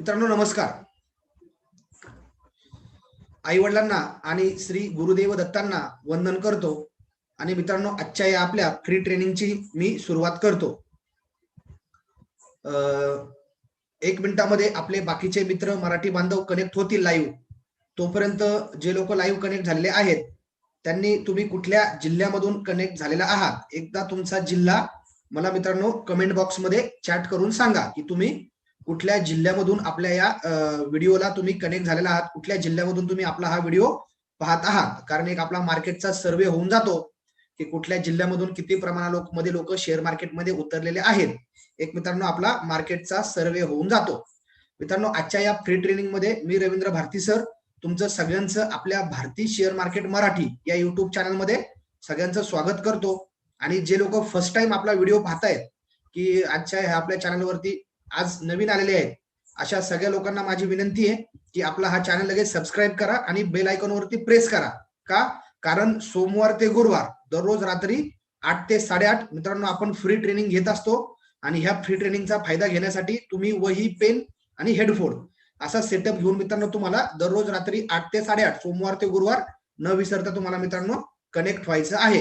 मित्रांनो नमस्कार. आई वडिलांना आणि श्री गुरुदेव दत्तांना वंदन करतो. आणि मित्रांनो आजच्या या आपल्या फ्री ट्रेनिंगची मी सुरुवात करतो. एक मिनिटामध्ये आपले बाकीचे मित्र मराठी बांधव कनेक्ट होतील लाईव्ह तोपर्यंत जे लोक लाईव्ह कनेक्ट झालेले आहेत त्यांनी तुम्ही कुठल्या जिल्ह्यामधून कनेक्ट झालेला आहात? एकदा तुमचा जिल्हा मला मित्रांनो कमेंट बॉक्समध्ये चॅट करून सांगा की तुम्ही कुठल्या जिल्ह्यामधून आपल्या या व्हिडिओला तुम्ही कनेक्ट झालेला आहात कुठल्या जिल्ह्यामधून तुम्ही आपला हा व्हिडिओ पाहत आहात? कारण एक आपला मार्केटचा सर्वे होऊन जातो की कुठल्या जिल्ह्यामधून किती प्रमाणात लोक मध्ये लोक शेअर मार्केटमध्ये उतरलेले आहेत. एक मित्रांनो आपला मार्केटचा सर्वे होऊन जातो. मित्रांनो आजच्या या फ्री ट्रेनिंगमध्ये मी रवींद्र भारती सर तुमचं सगळ्यांचं आपल्या भारती शेअर मार्केट मराठी या युट्यूब चॅनलमध्ये सगळ्यांचं स्वागत करतो. आणि जे लोक फर्स्ट टाइम आपला व्हिडिओ पाहतायत की आजच्या ह्या आपल्या चॅनलवरती आज नवीन आलेले आहेत. अशा सगळ्या लोकांना माझी विनंती आहे की आपला हा चॅनल लगेच सबस्क्राईब करा आणि बेल आयकॉन वरती प्रेस करा. का? कारण सोमवार ते गुरुवार दररोज रात्री आठ ते साडेआठ मित्रांनो आपण फ्री ट्रेनिंग घेत असतो आणि ह्या फ्री ट्रेनिंगचा फायदा घेण्यासाठी तुम्ही वही पेन आणि हेडफोन असा सेटअप घेऊन मित्रांनो तुम्हाला दररोज रात्री आठ ते साडेआठ सोमवार ते गुरुवार न विसरता तुम्हाला मित्रांनो कनेक्ट व्हायचं आहे.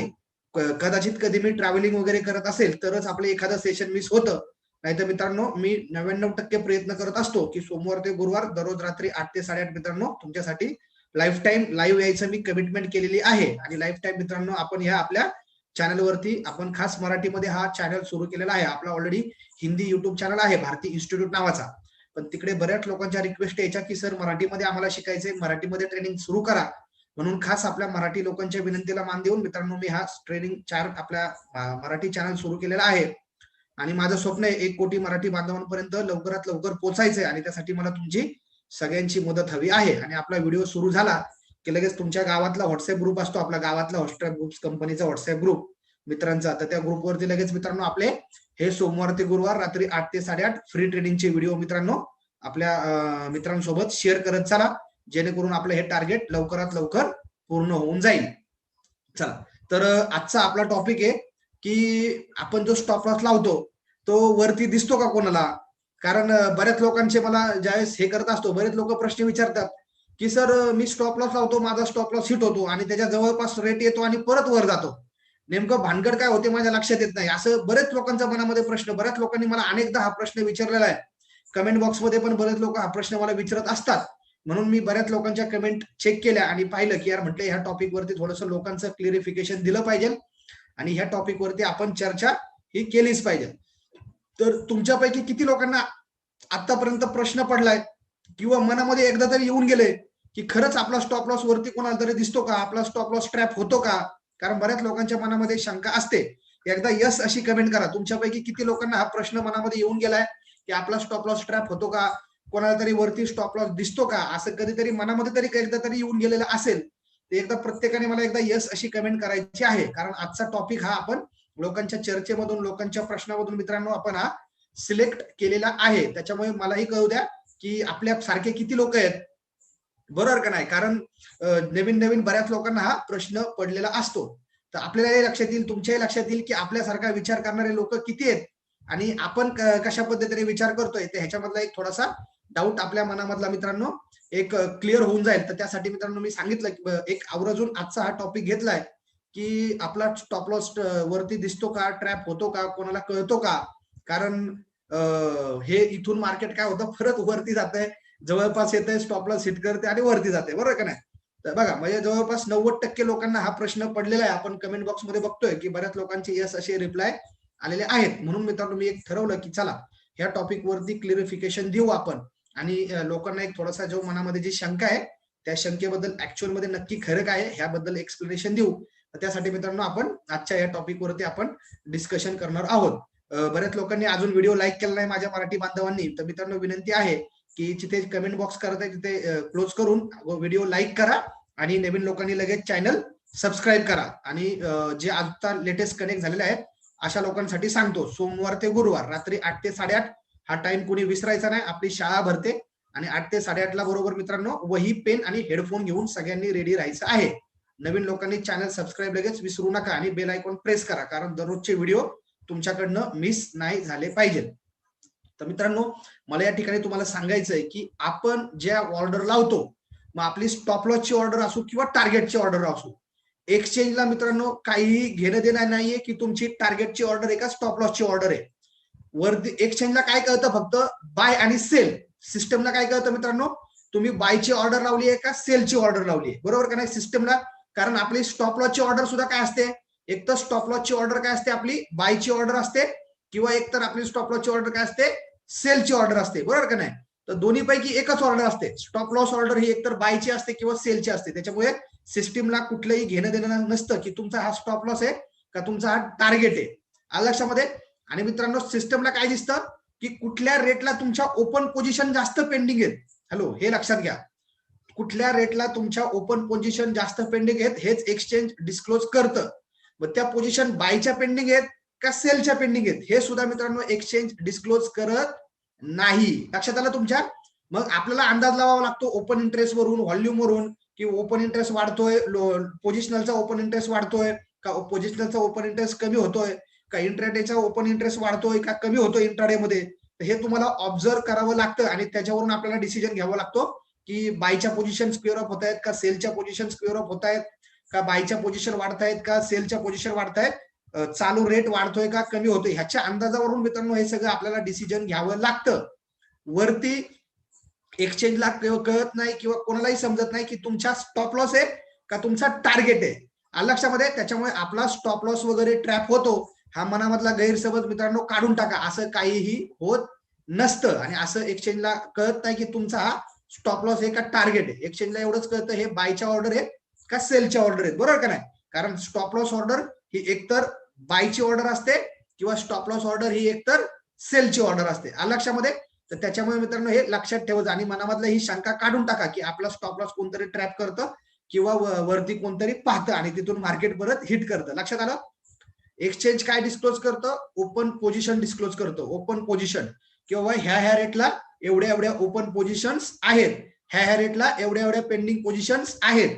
कदाचित कधी मी ट्रॅव्हलिंग वगैरे करत असेल तरच आपलं एखादं सेशन मिस होतं. नाहीतर मित्रांनो मी नव्याण्णव टक्के प्रयत्न करत असतो की सोमवार ते गुरुवार दररोज रात्री आठ ते साडेआठ मित्रांनो तुमच्यासाठी लाईफ टाईम लाईव्ह यायचं मी कमिटमेंट केलेली आहे. आणि लाईफ टाईम मित्रांनो आपण ह्या आपल्या चॅनलवरती आपण खास मराठीमध्ये हा चॅनल सुरू केलेला आहे. आपला ऑलरेडी हिंदी युट्यूब चॅनल आहे भारती इन्स्टिट्यूट नावाचा. पण तिकडे बऱ्याच लोकांच्या रिक्वेस्ट यायच्या की सर मराठीमध्ये आम्हाला शिकायचंय मराठीमध्ये ट्रेनिंग सुरू करा. म्हणून खास आपल्या मराठी लोकांच्या विनंतीला मान देऊन मित्रांनो मी हा ट्रेनिंग चार आपल्या मराठी चॅनल सुरू केलेला आहे. आणि माझं स्वप्न आहे एक कोटी मराठी बांधवांपर्यंत लवकरात लवकर पोचायचंय आणि त्यासाठी मला तुमची सगळ्यांची मदत हवी आहे. आणि आपला व्हिडिओ सुरू झाला की लगेच तुमच्या गावातला व्हॉट्सअप ग्रुप असतो आपला गावातला व्हॉट्सअप ग्रुप कंपनीचा व्हॉट्सअप ग्रुप मित्रांचा. तर त्या ग्रुपवरती लगेच मित्रांनो आपले हे सोमवार ते गुरुवार रात्री आठ ते साडेआठ फ्री ट्रेडिंगचे व्हिडिओ मित्रांनो आपल्या मित्रांसोबत शेअर करत चला. जेणेकरून आपलं हे टार्गेट लवकरात लवकर पूर्ण होऊन जाईल. चला. तर आजचा आपला टॉपिक आहे की आपण जो स्टॉप लॉस लावतो तो वरती दिसतो का कोणाला? कारण बऱ्याच लोकांचे मला ज्यावेळेस हे करत असतो बरेच लोक प्रश्न विचारतात की सर मी स्टॉप लॉस लावतो माझा स्टॉप लॉस हिट होतो आणि त्याच्या जवळपास रेट येतो आणि परत वर जातो. नेमकं भानगड काय होते माझ्या लक्षात येत नाही. असं बरेच लोकांचा मनामध्ये प्रश्न बऱ्याच लोकांनी मला अनेकदा हा प्रश्न विचारलेला आहे. कमेंट बॉक्समध्ये पण बरेच लोक हा प्रश्न मला विचारत असतात. म्हणून मी बऱ्याच लोकांच्या कमेंट चेक केल्या आणि पाहिलं की यार म्हटलं ह्या टॉपिक वरती थोडंसं लोकांचं क्लिअरिफिकेशन दिलं पाहिजे आणि ह्या टॉपिक वरती आपण चर्चा ही केलीच पाहिजे. तर तुमच्यापैकी किती लोकांना आतापर्यंत प्रश्न पडलाय किंवा मनामध्ये एकदा तरी येऊन गेले की खरंच आपला स्टॉप लॉस वरती कोणाला तरी दिसतो का? आपला स्टॉप लॉस ट्रॅप होतो का? कारण बऱ्याच लोकांच्या मनामध्ये शंका असते. एकदा यस अशी कमेंट करा. तुमच्यापैकी किती लोकांना हा प्रश्न मनामध्ये येऊन गेलाय की आपला स्टॉप लॉस ट्रॅप होतो का? कोणाला तरी वरती स्टॉप लॉस दिसतो का? असं कधीतरी मनामध्ये तरी एकदा तरी येऊन गेलेलं असेल. तर एकदा प्रत्येकाने मला एकदा यस अशी कमेंट करायची आहे. कारण आजचा टॉपिक हा आपण लोकांच्या चर्चेमधून लोकांच्या प्रश्नामधून मित्रांनो आपण हा सिलेक्ट केलेला आहे. त्याच्यामुळे मलाही कळू द्या की आपल्या सारखे किती लोक आहेत? बरोबर का नाही? कारण नवीन नवीन बऱ्याच लोकांना हा प्रश्न पडलेला असतो. तर आपल्यालाही लक्षात येईल तुमच्याही लक्षात येईल की आपल्यासारखा विचार करणारे लोक किती आहेत? आणि आपण कशा पद्धतीने विचार करतोय? तर ह्याच्यामधला एक थोडासा डाऊट आपल्या मनामधला मित्रांनो एक क्लिअर होऊन जाईल. तर त्यासाठी मित्रांनो मी सांगितलं की एक आवर्जून आजचा हा टॉपिक घेतलाय. की आपला स्टॉप लॉस वरती दिसतो का? ट्रॅप होतो का? कोणाला कळतो का? कारण हे इथून मार्केट काय होतं? परत वरती जातंय. जवळपास येतंय स्टॉप लॉस हिट करते आणि वरती जाते बरोबर का नाही? तर बघा म्हणजे जवळपास नव्वद टक्के लोकांना हा प्रश्न पडलेला आहे. आपण कमेंट बॉक्समध्ये बघतोय की बऱ्याच लोकांचे यस असे रिप्लाय आलेले आहेत. म्हणून मित्रांनो मी एक ठरवलं की चला ह्या टॉपिक वरती क्लिअरिफिकेशन देऊ आपण. आणि लोकांना एक थोडासा जो मनामध्ये जी शंका आहे त्या शंकेबद्दल ऍक्च्युअलमध्ये नक्की खरं काय आहे ह्याबद्दल एक्सप्लेनेशन देऊ. तर त्यासाठी मित्रांनो आपण आजच्या या टॉपिक वरती आपण डिस्कशन करणार आहोत. बऱ्याच लोकांनी अजून व्हिडिओ लाईक केला नाही माझ्या मराठी बांधवांनी. तर मित्रांनो विनंती आहे की जिथे कमेंट बॉक्स करत आहे तिथे क्लोज करून व्हिडिओ लाईक करा आणि नवीन लोकांनी लगेच चॅनल सबस्क्राईब करा. आणि जे आता लेटेस्ट कनेक्ट झालेले आहेत अशा लोकांसाठी सांगतो सोमवार ते गुरुवार रात्री आठ ते साडेआठ हा टाइम कुणी विसरायचा नाही आपली शाळा भरते. आणि आठ ते साडेआठला बरोबर मित्रांनो वही पेन आणि हेडफोन घेऊन सगळ्यांनी रेडी राहायचं आहे. नवीन लोकांनी चॅनल सबस्क्राईब लगेच विसरू नका आणि बेल आयकॉन प्रेस करा. कारण दररोजचे व्हिडिओ तुमच्याकडनं मिस नाही झाले पाहिजेत तर मित्रांनो मला या ठिकाणी तुम्हाला सांगायचं आहे की आपण ज्या ऑर्डर लावतो मग आपली स्टॉप लॉसची ऑर्डर असो किंवा टार्गेटची ऑर्डर असो एक्सचेंजला मित्रांनो काहीही घेणं देणं नाहीये की तुमची टार्गेटची ऑर्डर आहे का स्टॉप लॉसची ऑर्डर आहे. वरती एक्सचेंजला काय कळतं फक्त? बाय आणि सेल सिस्टमला काय कळतं मित्रांनो? तुम्ही बायची ऑर्डर लावली आहे का सेलची ऑर्डर लावली आहे? बरोबर का नाही? सिस्टमला कारण आपली स्टॉप लॉसची ऑर्डर सुद्धा काय असते? एक तर स्टॉप लॉसची ऑर्डर काय असते? आपली बायची ऑर्डर असते. किंवा एक तर आपली स्टॉप लॉसची ऑर्डर काय असते? सेलची ऑर्डर असते. बरोबर का नाही? तर दोन्ही पैकी एकच ऑर्डर असते. स्टॉप लॉस ऑर्डर ही एकतर बायची असते किंवा सेलची असते. त्याच्यामुळे सिस्टीमला कुठलंही घेणं देणं नसतं की तुमचा हा स्टॉप लॉस आहे का तुमचा हा टार्गेट आहे. आलं लक्षामध्ये? आणि मित्रांनो सिस्टमला काय दिसतं? की कुठल्या रेटला तुमच्या ओपन पोझिशन जास्त पेंडिंग आहेत. हॅलो हे लक्षात घ्या. कुठल्या रेटला तुमच्या ओपन पोझिशन जास्त पेंडिंग आहेत हेच एक्सचेंज डिस्क्लोज करतं. मग त्या पोझिशन बायच्या पेंडिंग आहेत का सेलच्या पेंडिंग आहेत हे सुद्धा मित्रांनो एक्सचेंज डिस्क्लोज करत नाही. लक्षात आलं तुमच्या? मग आपल्याला अंदाज लावावा लागतो ओपन इंटरेस्ट वरून व्हॉल्यूम वरून की ओपन इंटरेस्ट वाढतोय पोझिशनलचा ओपन इंटरेस्ट वाढतोय का पोझिशनलचा ओपन इंटरेस्ट कमी होतोय का इंट्राडेचा ओपन इंटरेस्ट वाढतोय का कमी होतोय इंट्राडे मध्ये हे तुम्हाला ऑब्झर्व करावं लागतं आणि त्याच्यावरून आपल्याला डिसिजन घ्यावं लागतो. की बायच्या पोझिशन स्क्वेअर ऑफ होत आहेत का सेलच्या पोझिशन स्क्वेअर ऑफ होत आहेत का बायच्या पोझिशन वाढतायत का? सेलच्या पोझिशन वाढतायत? चालू रेट वाढतोय का? कमी होतोय? ह्याच्या अंदाजावरून मित्रांनो हे सगळं आपल्याला डिसिजन घ्यावं लागतं. वरती एक्सचेंजला कळत नाही किंवा कोणालाही समजत नाही की तुमचा स्टॉप लॉस आहे का तुमचा टार्गेट आहे. लक्षामध्ये त्याच्यामुळे आपला स्टॉप लॉस वगैरे ट्रॅप होतो. हा मनामधला गैरसमज मित्रांनो काढून टाका. असं काहीही होत नसतं. आणि असं एक्सचेंजला कळत नाही की तुमचा हा स्टॉप लॉस हे का टार्गेट आहे. एक्सचेंजला एवढंच कळतं हे बायच्या ऑर्डर आहे का सेलच्या ऑर्डर आहेत. बरोबर का नाही? कारण स्टॉप लॉस ऑर्डर ही एकतर बायची ऑर्डर असते किंवा स्टॉप लॉस ऑर्डर ही एकतर सेलची ऑर्डर असते. लक्षामध्ये? तर त्याच्यामुळे मित्रांनो हे लक्षात ठेवत आणि मनामधलं ही शंका काढून टाका की आपला स्टॉप लॉस कोणतरी ट्रॅप करतं किंवा वरती कोणतरी पाहतं आणि तिथून मार्केट परत हिट करतं. लक्षात आलं? एक्सचेंज काय डिस्क्लोज करतं? ओपन पोझिशन डिस्क्लोज करतं. ओपन पोझिशन किंवा ह्या ह्या रेटला एवढ्या एवढ्या ओपन पोझिशन्स आहेत. ह्या ह्या रेटला एवढ्या एवढ्या पेंडिंग पोझिशन्स आहेत.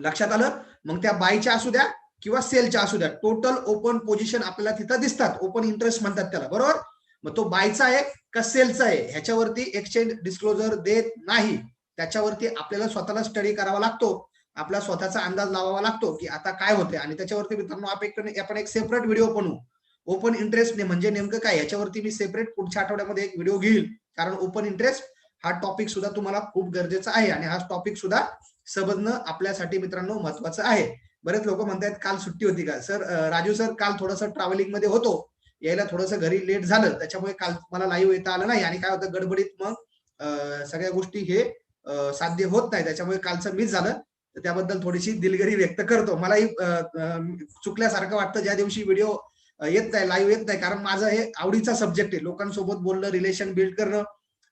लक्षात आलं? मग त्या बायच्या असू द्या किंवा सेलच्या असू द्या टोटल ओपन पोझिशन आपल्याला तिथं दिसतात. ओपन इंटरेस्ट म्हणतात त्याला बरोबर? मग तो बायचा आहे का सेलचा आहे? ह्याच्यावरती एक्सचेंज डिस्क्लोजर देत नाही. त्याच्यावरती आपल्याला स्वतःला स्टडी करावा लागतो. आपला स्वतःचा अंदाज लावावा लागतो की आता काय होते आणि त्याच्यावरती मित्रांनो आपण एक सेपरेट व्हिडिओ बनवू. ओपन इंटरेस्ट म्हणजे नेमकं काय? याच्यावरती मी सेपरेट पुढच्या आठवड्यामध्ये एक व्हिडिओ घेईल. कारण ओपन इंटरेस्ट हा टॉपिक सुद्धा तुम्हाला खूप गरजेचा आहे आणि हा टॉपिक सुद्धा समजणं आपल्यासाठी मित्रांनो महत्वाचं आहे. बरेच लोक म्हणतात काल सुट्टी होती का? सर राजू सर काल थोडंसं ट्रॅव्हलिंगमध्ये होतो. यायला थोडंसं घरी लेट झालं. त्याच्यामुळे काल मला लाईव्ह येता आलं नाही. आणि काय होतं गडबडीत मग सगळ्या गोष्टी हे साध्य होत नाही. त्याच्यामुळे कालचं मिस झालं. तर त्याबद्दल थोडीशी दिलगिरी व्यक्त करतो. मलाही चुकल्यासारखं वाटतं ज्या दिवशी व्हिडिओ येत नाही लाईव्ह येत नाही. कारण माझं हे आवडीचा सब्जेक्ट आहे. लोकांसोबत बोलणं रिलेशन बिल्ड करणं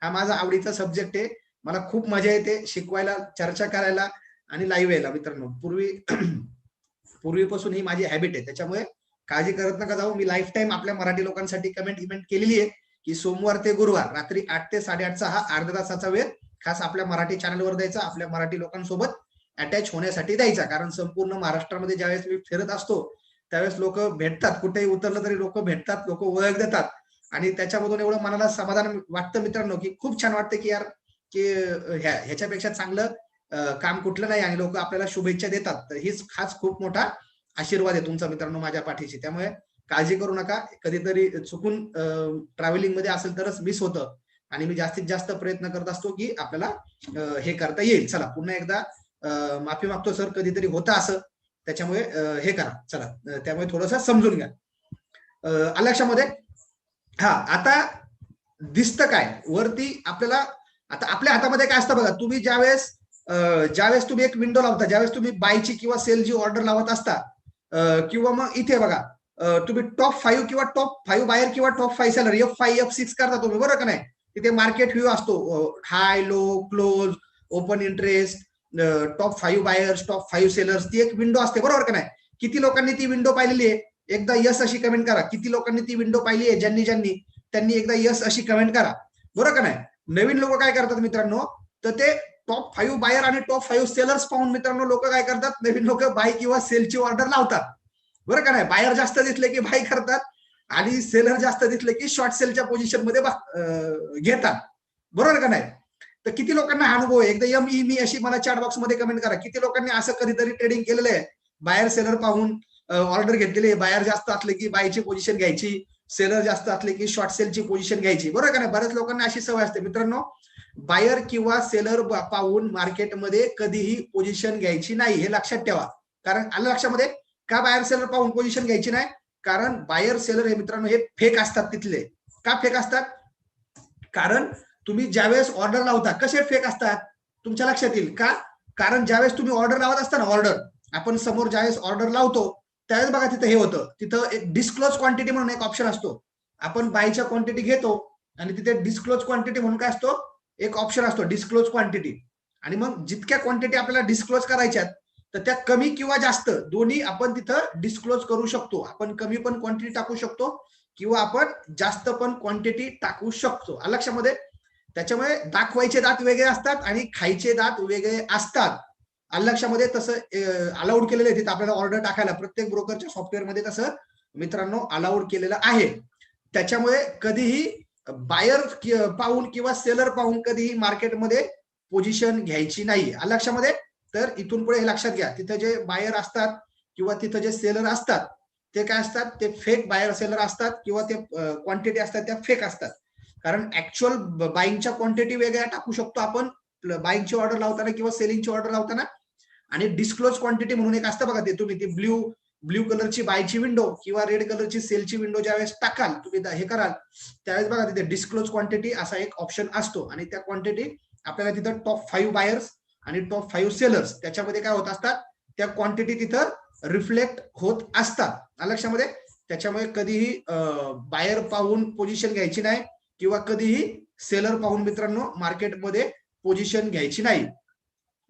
हा माझा आवडीचा सब्जेक्ट आहे. मला खूप मजा येते शिकवायला चर्चा करायला आणि लाईव्ह यायला मित्रांनो. पूर्वी पूर्वीपासून ही माझी हॅबिट आहे. त्याच्यामुळे काळजी करत नका जाऊ. मी लाईफ टाईम आपल्या मराठी लोकांसाठी कमेंट इमेंट केलेली आहे की सोमवार ते गुरुवार रात्री आठ ते साडेआठचा हा अर्धा तासाचा वेळ खास आपल्या मराठी चॅनलवर द्यायचा आपल्या मराठी लोकांसोबत अटॅच होण्यासाठी द्यायचा. कारण संपूर्ण महाराष्ट्रामध्ये ज्यावेळेस मी फिरत असतो त्यावेळेस लोक भेटतात. कुठेही उतरलं तरी लोक भेटतात लोक ओळख देतात. आणि त्याच्यामधून एवढं मनाला समाधान वाटतं मित्रांनो की खूप छान वाटतं की यार की ह्या ह्याच्यापेक्षा चांगलं काम कुठलं नाही आणि लोक आपल्याला शुभेच्छा देतात. तर हीच खास खूप मोठा आशीर्वाद आहे तुमचा मित्रांनो माझ्या पाठीशी. त्यामुळे काळजी करू नका. कधीतरी चुकून ट्रॅव्हलिंगमध्ये असेल तरच मिस होतं. आणि मी जास्तीत जास्त प्रयत्न करत असतो की आपल्याला हे करता येईल. चला पुन्हा एकदा माफी मागतो सर कधीतरी होतं असं. त्याच्यामुळे हे करा. चला त्यामुळे थोडस समजून घ्या. लक्षामध्ये हा आता दिसतं काय? वरती आपल्याला आता आपल्या हातामध्ये काय असतं बघा तुम्ही ज्यावेळेस ज्यावेळेस तुम्ही एक विंडो लावता ज्यावेळेस तुम्ही बायची किंवा सेलची ऑर्डर लावत असता किंवा मग इथे बघा तुम्ही टॉप फाईव्ह किंवा टॉप फाईव्ह बायर किंवा top five seller F five F six करता तुम्ही बरोबर का नाही? तिथे मार्केट व्ह्यू असतो. High low close open interest top five buyers top five sellers ती एक विंडो असते बरोबर का नाही? किती लोकांनी ती विंडो पाहिलेली आहे? एकदा यस अशी कमेंट करा. किती लोकांनी ती विंडो पाहिली आहे? ज्यांनी ज्यांनी त्यांनी एकदा यस अशी कमेंट करा. बरोबर का नाही? नवीन लोक काय करतात मित्रांनो? तर ते टॉप फाईव्ह बायर आणि टॉप फाईव्ह सेलर्स पाहून मित्रांनो लोक काय करतात? नवीन लोक बाय किंवा सेलची ऑर्डर लावतात. बरं का नाही? बायर जास्त दिसले की बाय करतात आणि सेलर जास्त दिसले की शॉर्ट सेलच्या पोझिशनमध्ये घेतात. बरोबर का नाही? तर किती लोकांना हा अनुभव आहे? एकदा एम ई मी अशी मला चॅट बॉक्समध्ये कमेंट करा. किती लोकांनी असं कधीतरी ट्रेडिंग केलेलं आहे? बाहेर सेलर पाहून ऑर्डर घेतलेली बाहेर जास्त असले की बायची पोझिशन घ्यायची. सेलर जास्त असले की शॉर्ट सेलची पोझिशन घ्यायची. बरोबर का नाही? बऱ्याच लोकांना अशी सवय असते. मित्रांनो बायर किंवा सेलर पाहून मार्केटमध्ये कधीही पोझिशन घ्यायची नाही हे लक्षात ठेवा. कारण आलं लक्षामध्ये का बायर सेलर पाहून पोझिशन घ्यायची नाही? कारण बायर सेलर हे मित्रांनो हे फेक असतात तिथले. का फेक असतात? कारण तुम्ही ज्यावेळेस ऑर्डर लावता कसे फेक असतात? तुमच्या लक्षात येईल का? कारण ज्यावेळेस तुम्ही ऑर्डर लावत असता ना ऑर्डर आपण समोर ज्यावेळेस ऑर्डर लावतो त्यावेळेस बघा तिथं हे होतं. तिथं एक डिस्क्लोज क्वांटिटी म्हणून एक ऑप्शन असतो. आपण बायच्या क्वांटिटी घेतो आणि तिथे डिस्क्लोज क्वांटिटी म्हणून काय असतो? एक ऑप्शन असतो डिस्क्लोज क्वांटिटी आणि मग जितक्या क्वांटिटी आपल्याला डिस्क्लोज करायच्यात तर त्या कमी किंवा जास्त दोन्ही आपण तिथं डिस्क्लोज करू शकतो. आपण कमी पण क्वांटिटी टाकू शकतो किंवा आपण जास्त पण क्वांटिटी टाकू शकतो. लक्षामध्ये? त्याच्यामुळे दाखवायचे दात वेगळे असतात आणि खायचे दात वेगळे असतात. अल्लक्षामध्ये तसं अलाउड केलेलं आहे. तिथं आपल्याला ऑर्डर टाकायला प्रत्येक ब्रोकरच्या सॉफ्टवेअरमध्ये तसं मित्रांनो अलाउड केलेलं आहे. त्याच्यामुळे कधीही बायर पाहून किंवा सेलर पाहून कधीही मार्केटमध्ये पोझिशन घ्यायची नाही. आलं लक्षामध्ये तर इथून पुढे हे लक्षात घ्या. तिथे जे बायर असतात किंवा तिथं जे सेलर असतात ते काय असतात? ते फेक बायर सेलर असतात किंवा ते क्वांटिटी असतात त्या फेक असतात. कारण ऍक्च्युअल बाईंगच्या क्वांटिटी वेगळ्या टाकू शकतो आपण बाईंगची ऑर्डर लावताना किंवा सेलिंगची ऑर्डर लावताना. आणि डिस्क्लोज क्वांटिटी म्हणून एक असतं बघा ते तुम्ही ती ब्ल्यू ब्ल्यू कलरची बायची विंडो किंवा रेड कलरची सेलची विंडो ज्यावेळेस टाकाल तुम्ही हे कराल त्यावेळेस बघा तिथे डिस्क्लोज क्वांटिटी असा एक ऑप्शन असतो. आणि त्या क्वांटिटी आपल्याला तिथं टॉप फाईव्ह बायर्स आणि टॉप फाईव्ह सेलर्स त्याच्यामध्ये काय होत असतात? त्या क्वांटिटी तिथं रिफ्लेक्ट होत असतात. लक्षामध्ये? त्याच्यामुळे कधीही बायर पाहून पोझिशन घ्यायची नाही. किंवा कधीही सेलर पाहून मित्रांनो मार्केटमध्ये पोझिशन घ्यायची नाही.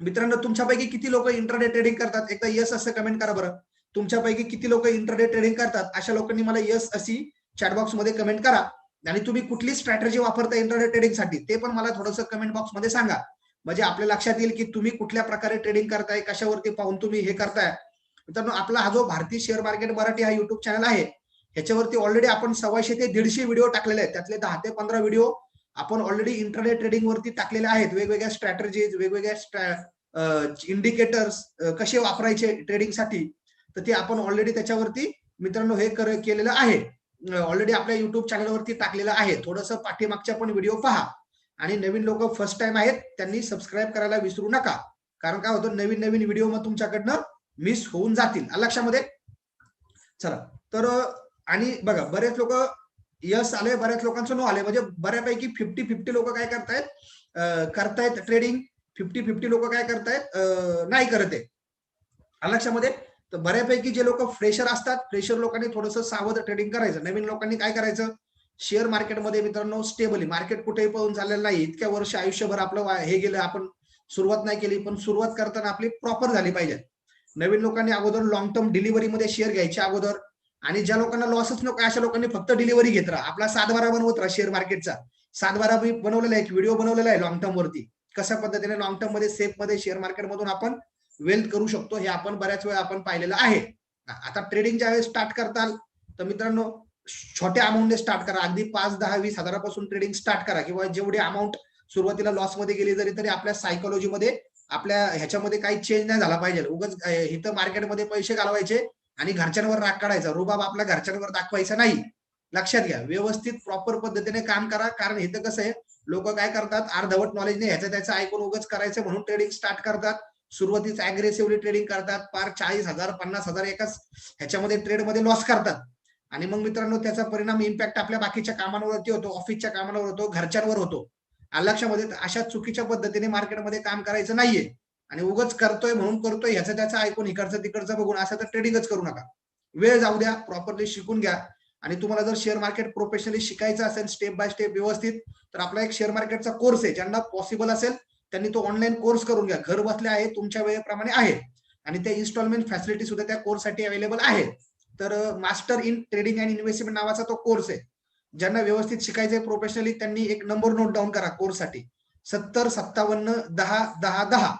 मित्रांनो तुमच्यापैकी किती लोक इंटरडे ट्रेडिंग करतात? एकदा यस असं कमेंट करा बरं. तुमच्यापैकी किती लोक इंटरडे ट्रेडिंग करतात? अशा लोकांनी मला यस अशी चॅटबॉक्समध्ये कमेंट करा. आणि तुम्ही कुठली स्ट्रॅटेजी वापरता इंटरडे ट्रेडिंगसाठी ते पण मला थोडंसं कमेंट बॉक्समध्ये सांगा. म्हणजे आपल्या लक्षात येईल की तुम्ही कुठल्या प्रकारे ट्रेडिंग करताय कशावरती पाहून तुम्ही हे करताय. मित्रांनो आपला हा जो भारतीय शेअर मार्केट मराठी हा युट्यूब चॅनल आहे ह्याच्यावरती ऑलरेडी आपण सव्वाशे ते दीडशे व्हिडिओ टाकलेले आहेत. त्यातले दहा ते पंधरा व्हिडिओ आपण ऑलरेडी इंटरनेट ट्रेडिंग वरती टाकलेले आहेत. वेगवेगळ्या स्ट्रॅटेजीज वेगवेगळ्या इंडिकेटर्स कसे वापरायचे ट्रेडिंगसाठी तर ते आपण ऑलरेडी त्याच्यावरती मित्रांनो हे केलेलं आहे. ऑलरेडी आपल्या युट्यूब चॅनलवरती टाकलेलं आहे. थोडंसं पाठीमागच्या पण व्हिडिओ पहा. आणि नवीन लोक फर्स्ट टाइम आहेत त्यांनी सबस्क्राईब करायला विसरू नका. कारण काय होतं नवीन नवीन व्हिडिओ मग तुमच्याकडनं मिस होऊन जातील. लक्षामध्ये? चला. तर आणि बघा बरेच लोक यस आले बऱ्याच लोकांचं नो आले म्हणजे बऱ्यापैकी फिफ्टी फिफ्टी लोक काय करतायत? करतायत ट्रेडिंग फिफ्टी फिफ्टी लोक काय करतायत? नाही करत आहे. लक्षामध्ये? तर बऱ्यापैकी जे लोक फ्रेशर असतात फ्रेशर लोकांनी थोडंसं सावध ट्रेडिंग करायचं. नवीन लोकांनी काय करायचं? शेअर मार्केटमध्ये मित्रांनो स्टेबल मार्केट कुठेही पळून झालेलं नाही. इतक्या वर्ष आयुष्यभर आपलं हे गेलं आपण सुरुवात नाही केली पण सुरुवात करताना आपली प्रॉपर झाली पाहिजे. नवीन लोकांनी अगोदर लॉंग टर्म डिलिव्हरीमध्ये शेअर घ्यायचे अगोदर आणि ज्या लोकांना लॉसच नको अशा लोकांनी फक्त डिलिव्हरी घेत राहा. आपला सातबारा बनवत राहा शेअर मार्केटचा सातबारा मी बनवलेला आहे एक व्हिडिओ बनवलेला आहे लॉंग टर्म वरती. कशा पद्धतीने लॉंग टर्ममध्ये सेफमध्ये शेअर मार्केटमधून आपण वेल्थ करू शकतो हे आपण बऱ्याच वेळा आपण पाहिलेलं आहे. आता ट्रेडिंग ज्यावेळेस स्टार्ट करताल तर मित्रांनो छोट्या अमाऊंटने स्टार्ट करा. अगदी पाच दहा वीस हजारापासून ट्रेडिंग स्टार्ट करा. किंवा जेवढी अमाऊंट सुरुवातीला लॉसमध्ये गेली जरी तरी आपल्या सायकोलॉजीमध्ये आपल्या ह्याच्यामध्ये काही चेंज नाही झाला पाहिजे. उगाच इथं मार्केटमध्ये पैसे घालवायचे आणि घरच्यांवर राग काढायचा. रुबाब आपल्या घरच्यांवर दाखवायचा नाही. लक्षात घ्या. व्यवस्थित प्रॉपर पद्धतीने काम करा. कारण हे तर कसं आहे लोक काय करतात? अर्धवट नॉलेज नाही. ह्याचं त्याचं ऐकून उगच करायचं म्हणून ट्रेडिंग स्टार्ट करतात. सुरुवातीच अग्रेसिव्हली ट्रेडिंग करतात. पार चाळीस हजार पन्नास हजार एकाच ह्याच्यामध्ये ट्रेडमध्ये लॉस करतात. आणि मग मित्रांनो त्याचा परिणाम इम्पॅक्ट आपल्या बाकीच्या कामांवरती होतो. ऑफिसच्या कामांवर होतो. घरच्यांवर होतो. लक्षामध्ये? अशा चुकीच्या पद्धतीने मार्केटमध्ये काम करायचं नाहीये. आणि उगच करतोय म्हणून करतोय ह्याचं त्याचं ऐकून इकडचं तिकडचं बघून असं तर ट्रेडिंगच करू नका. वेळ जाऊ द्या प्रॉपरली शिकून घ्या. आणि तुम्हाला जर शेअर मार्केट प्रोफेशनली शिकायचं असेल स्टेप बाय स्टेप व्यवस्थित तर आपला एक शेअर मार्केटचा कोर्स आहे ज्यांना पॉसिबल असेल त्यांनी तो ऑनलाईन कोर्स करून घ्या. घर बसल्या आहे तुमच्या वेळेप्रमाणे आहे. आणि त्या इन्स्टॉलमेंट फॅसिलिटी सुद्धा त्या कोर्ससाठी अवेलेबल आहे. तर master in trading and investment नावाचा तो कोर्स आहे. ज्यांना व्यवस्थित शिकायचंय प्रोफेशनली त्यांनी एक नंबर नोट डाऊन करा कोर्ससाठी सत्तर सत्तावन्न दहा दहा दहा.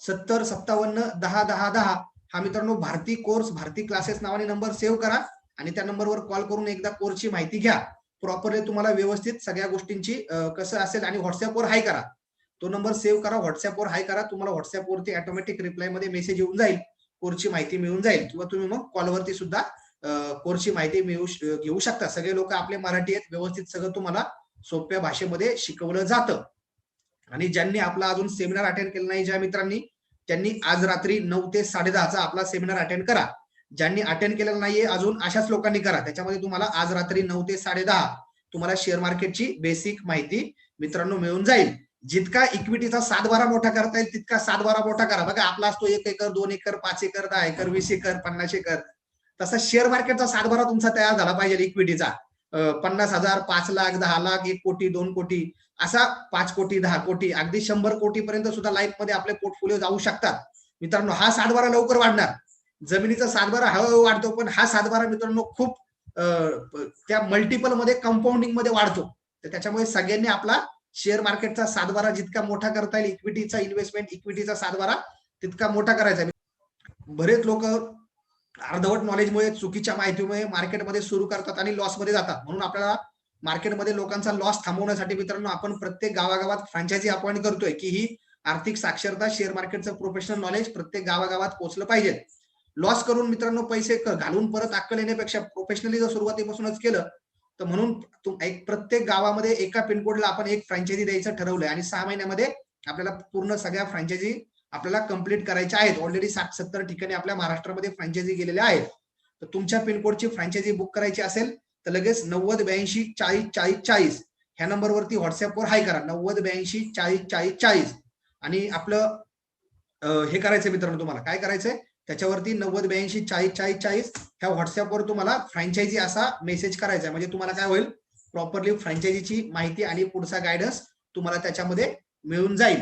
सत्तर सत्तावन्न दहा दहा दहा. हा मित्रांनो भारती कोर्स भारती क्लासेस नावाने नंबर सेव्ह करा आणि त्या नंबरवर कॉल करून एकदा कोर्सची माहिती घ्या. प्रॉपरली तुम्हाला व्यवस्थित सगळ्या गोष्टींची कसं असेल आणि व्हॉट्सअपवर हाय करा. तो नंबर सेव्ह करा व्हॉट्सअपवर हाय करा. तुम्हाला व्हॉट्सअपवरती ऑटोमॅटिक रिप्लायमध्ये मेसेज येऊन जाईल. कोर्सची माहिती मिळून जाईल. किंवा तुम्ही मग कॉलवरती सुद्धा कोर्सची माहिती मिळू घेऊ शकता. सगळे लोक आपले मराठी आहेत. व्यवस्थित सगळं तुम्हाला सोप्या भाषेमध्ये शिकवलं जातं. आणि ज्यांनी आपला अजून सेमिनार अटेंड केला नाही ज्या मित्रांनी त्यांनी आज रात्री नऊ ते साडेदहाचा आपला सेमिनार अटेंड करा. ज्यांनी अटेंड केलेला नाहीये अजून अशाच लोकांनी करा. त्याच्यामध्ये तुम्हाला आज रात्री नऊ ते साडेदहा तुम्हाला शेअर मार्केटची बेसिक माहिती मित्रांनो मिळून जाईल. जितका इक्विटीचा सातबारा मोठा करता येईल तितका सातबारा मोठा करा. बघा आपला असतो एक एकर दोन एकर पाच एकर दहा एकर वीस एकर पन्नास एकर. तसा शेअर मार्केटचा सातबारा तुमचा तयार झाला पाहिजे इक्विटीचा पन्नास हजार पाच लाख दहा लाख एक कोटी दोन कोटी असा पाच कोटी दहा कोटी अगदी शंभर कोटी पर्यंत सुद्धा लाईफमध्ये आपले पोर्टफोलिओ जाऊ शकतात. मित्रांनो हा सातबारा लवकर वाढणार. जमिनीचा सातबारा हळूहळू वाढतो पण हा सातबारा मित्रांनो खूप त्या मल्टिपलमध्ये कंपाऊंडिंगमध्ये वाढतो. तर त्याच्यामुळे सगळ्यांनी आपला शेअर मार्केटचा सातबारा जितका मोठा करता येईल इक्विटीचा इन्व्हेस्टमेंट इक्विटीचा सातबारा तितका मोठा करायचा बरेच लोक अर्धवट नॉलेजमुळे चुकीच्या माहितीमुळे मार्केटमध्ये सुरू करतात आणि लॉसमध्ये जातात. म्हणून आपल्याला मार्केटमध्ये लोकांचा लॉस थांबवण्यासाठी मित्रांनो आपण प्रत्येक गावागावात फ्रँचायझी अपॉइंट करतोय की ही आर्थिक साक्षरता शेअर मार्केटचं प्रोफेशनल नॉलेज प्रत्येक गावागावात पोहोचलं पाहिजे. लॉस करून मित्रांनो पैसे घालून परत अक्कल येण्यापेक्षा प्रोफेशनली जर सुरुवातीपासूनच केलं तर म्हणून एक प्रत्येक गावामध्ये एका पिनकोडला आपण एक फ्रँचायझी द्यायचं ठरवलंय आणि सहा महिन्यामध्ये आपल्याला पूर्ण सगळ्या फ्रँचायझी आपल्याला कंप्लीट करायच्या आहेत. ऑलरेडी साठ सत्तर ठिकाणी आपल्या महाराष्ट्रामध्ये फ्रँचायझी गेलेल्या आहेत. तर तुमच्या पिनकोडची फ्रँचायझी बुक करायची असेल तर लगेच नव्वद ब्याऐंशी चाळीस चाळीस चाळीस ह्या नंबरवरती व्हॉट्सअपवर हाय करा. नव्वद ब्याऐंशी चाळीस चाळीस चाळीस. आणि आपलं हे करायचं मित्रांनो तुम्हाला. काय करायचंय? त्याच्यावरती नव्वद ब्याऐंशी चाळीस चाळीस चाळीस ह्या व्हॉट्सअपवर तुम्हाला फ्रँचायझी असा मेसेज करायचा आहे म्हणजे तुम्हाला काय होईल? प्रॉपरली फ्रँचायझीची माहिती आणि पुढचा गायडन्स तुम्हाला त्याच्यामध्ये मिळून जाईल.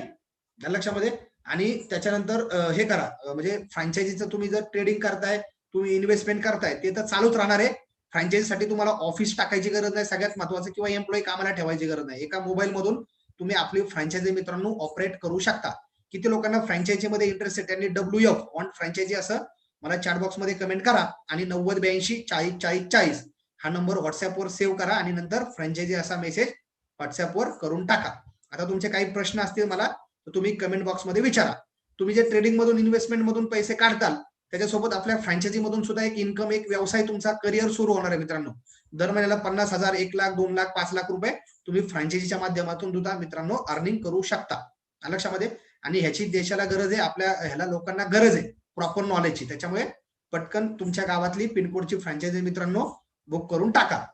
या लक्षामध्ये? आणि त्याच्यानंतर हे करा म्हणजे फ्रँचायझीचं तुम्ही जर ट्रेडिंग करताय तुम्ही इन्व्हेस्टमेंट करताय ते तर चालूच राहणार आहे. फ्रँचायझीसाठी तुम्हाला ऑफिस टाकायची गरज नाही सगळ्यात महत्वाचं किंवा एम्प्लॉई कामाला ठेवायची गरज नाही. एका मोबाईल मधून तुम्ही आपली फ्रँचायझी मित्रांनो ऑपरेट करू शकता. किती लोकांना फ्रँचायझी मध्ये इंटरेस्ट आहे त्यांनी डब्ल्यू एफ ऑन फ्रँचायझी असं मला चॅट बॉक्समध्ये कमेंट करा आणि नव्वद ब्याऐंशी चाळीस चाळीस चाळीस हा नंबर व्हॉट्सअपवर सेव्ह करा आणि नंतर फ्रँचायझी असा मेसेज व्हॉट्सअपवर करून टाका. आता तुमचे काही प्रश्न असतील मला तर तुम्ही कमेंट बॉक्समध्ये विचारा. तुम्ही जे ट्रेडिंग मधून इन्व्हेस्टमेंट मधून पैसे काढताल त्याच्यासोबत आपल्या फ्रँचायझी मधून सुद्धा एक इन्कम एक व्यवसाय तुमचा करिअर सुरू होणार आहे मित्रांनो. दर महिन्याला पन्नास हजार एक लाख दोन लाख पाच लाख रुपये तुम्ही फ्रँचायझीच्या माध्यमातून सुद्धा मित्रांनो अर्निंग करू शकता. लक्षामध्ये. आणि ह्याची देशाला गरज आहे आपल्या ह्याला लोकांना गरज आहे प्रॉपर नॉलेजची त्याच्यामुळे पटकन तुमच्या गावातली पिनकोडची फ्रँचायझी मित्रांनो बुक करून टाका.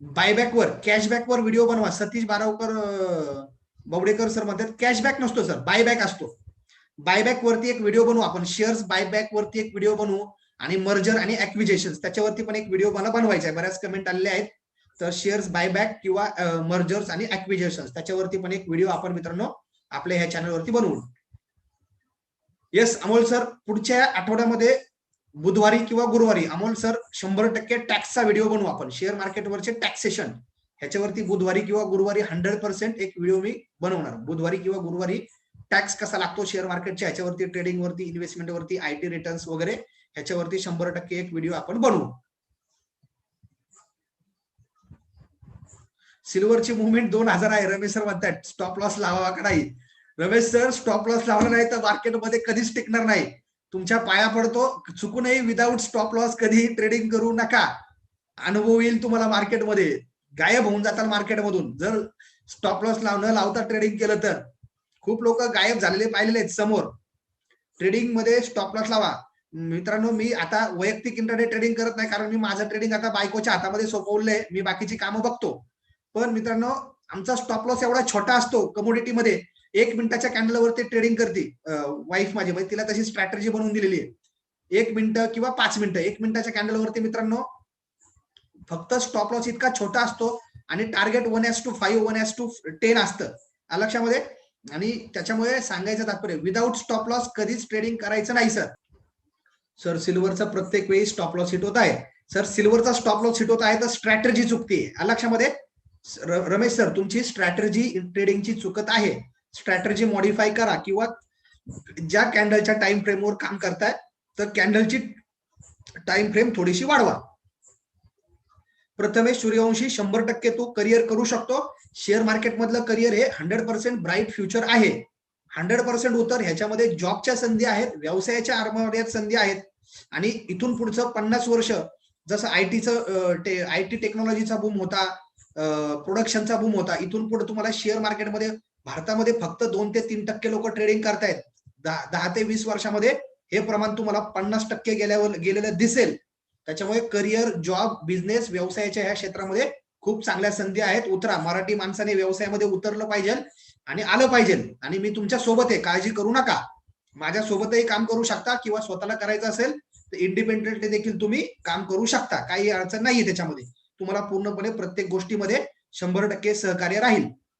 बायबॅकवर कॅशबॅकवर व्हिडिओ बनवा. सतीश बारावकर बवडेकर सर म्हणतात कॅशबॅक नसतो सर बायबॅक असतो. बायबॅक वरती एक व्हिडिओ बनवू आपण. शेअर्स बायबॅक वरती एक व्हिडिओ बनवू आणि मर्जर आणि ऍक्विजेशन त्याच्यावरती पण एक व्हिडिओ मला बनवायचा आहे. बऱ्याच कमेंट आलेल्या आहेत. तर शेअर्स बायबॅक किंवा मर्जर्स आणि ऍक्विजेशन त्याच्यावरती पण एक व्हिडिओ आपण मित्रांनो आपल्या ह्या चॅनलवरती बनवू. येस अमोल सर पुढच्या आठवड्यामध्ये बुधवारी किंवा गुरुवारी अमोल सर शंभर टक्के टॅक्सचा व्हिडिओ बनवू आपण. शेअर मार्केटवरचे टॅक्सेशन ह्याच्यावरती बुधवारी किंवा गुरुवारी हंड्रेड पर्सेंट एक व्हिडिओ मी बनवणार. बुधवारी किंवा गुरुवारी टॅक्स कसा लागतो शेअर मार्केटच्या ह्याच्यावरती ट्रेडिंग वरती इन्व्हेस्टमेंट वरती रिटर्न्स वगैरे ह्याच्यावरती शंभर टक्के एक व्हिडिओ आपण बनवू. सिल्वरची मुवमेंट दोन हजार आहे. रमेश सर म्हणतात स्टॉप लॉस लावावा का नाही? रमेश सर स्टॉप लॉस लावला नाही तर मार्केटमध्ये कधीच टिकणार नाही. तुमच्या पाया पडतो चुकूनही विदाऊट स्टॉप लॉस कधीही ट्रेडिंग करू नका. अनुभव येईल तुम्हाला मार्केटमध्ये गायब होऊन जातात मार्केटमधून जर स्टॉप लॉस लावणं लावता ट्रेडिंग केलं तर. खूप लोक गायब झालेले पाहिलेले आहेत समोर. ट्रेडिंगमध्ये स्टॉप लॉस लावा. मित्रांनो मी आता वैयक्तिक इंटरडे ट्रेडिंग करत नाही कारण मी माझं ट्रेडिंग आता बायकोच्या हातामध्ये सोपवलंय. मी बाकीची कामं बघतो. पण मित्रांनो आमचा स्टॉप लॉस एवढा छोटा असतो कमोडिटी मध्ये. एक मिनिटाच्या कॅन्डलवरती ट्रेडिंग करते वाईफ माझी म्हणजे तिला तशी स्ट्रॅटर्जी बनवून दिलेली आहे. एक मिनिटं किंवा पाच मिनिटं एक मिनिटाच्या कॅन्डलवरती मित्रांनो फक्त स्टॉप लॉस इतका छोटा असतो आणि target one is to five one is to ten असतं. लक्षामध्ये? आणि त्याच्यामुळे सांगायचं तात्पर्य विदाऊट स्टॉप लॉस कधीच ट्रेडिंग करायचं नाही सर सर सिल्वरचा प्रत्येक वेळी स्टॉप लॉस हिट होत आहे. सर सिल्वरचा स्टॉप लॉस हिट होत आहे तर स्ट्रॅटेजी चुकते लक्षामध्ये? र- रमेश सर तुमची स्ट्रॅटर्जी ट्रेडिंगची चुकत आहे. स्ट्रॅटर्जी मॉडिफाय करा किंवा ज्या कॅन्डलच्या टाइम फ्रेमवर काम करताय तर कॅन्डलची टाइम फ्रेम थोडीशी वाढवा. प्रथमेश सूर्यवंशी शंभर टक्के तू करिअर करू शकतो. शेअर मार्केट मधलं करिअर हे हंड्रेड पर्सेंट ब्राईट फ्युचर आहे. हंड्रेड पर्सेंट उत्तर ह्याच्यामध्ये जॉबच्या संधी आहेत व्यवसायाच्या आरमार्यात संधी आहेत. आणि इथून पुढचं पन्नास वर्ष जसं आयटीचं आय टी टेक्नॉलॉजीचा बूम होता प्रोडक्शनचा बूम होता इथून पुढे तुम्हाला शेअर मार्केटमध्ये भारतामध्ये फक्त दोन ते तीन टक्के लोक ट्रेडिंग करतायत. दहा दहा ते वीस वर्षामध्ये हे प्रमाण तुम्हाला पन्नास टक्के गेल्यावर गेलेलं दिसेल. त्याच्यामुळे करिअर जॉब बिझनेस व्यवसायाच्या ह्या क्षेत्रामध्ये खूप चांगल्या संधी आहेत. उतरा. मराठी माणसाने व्यवसायामध्ये उतरलं पाहिजे आणि आलं पाहिजे. आणि मी तुमच्यासोबत आहे. काळजी करू नका. माझ्या सोबतही काम करू शकता किंवा स्वतःला करायचं असेल तर इंडिपेंडेंटली देखील तुम्ही काम करू शकता. काही अडचण नाहीये त्याच्यामध्ये. तुम्हाला पूर्णपणे प्रत्येक गोष्टीमध्ये शंभर टक्के सहकार्य राहील.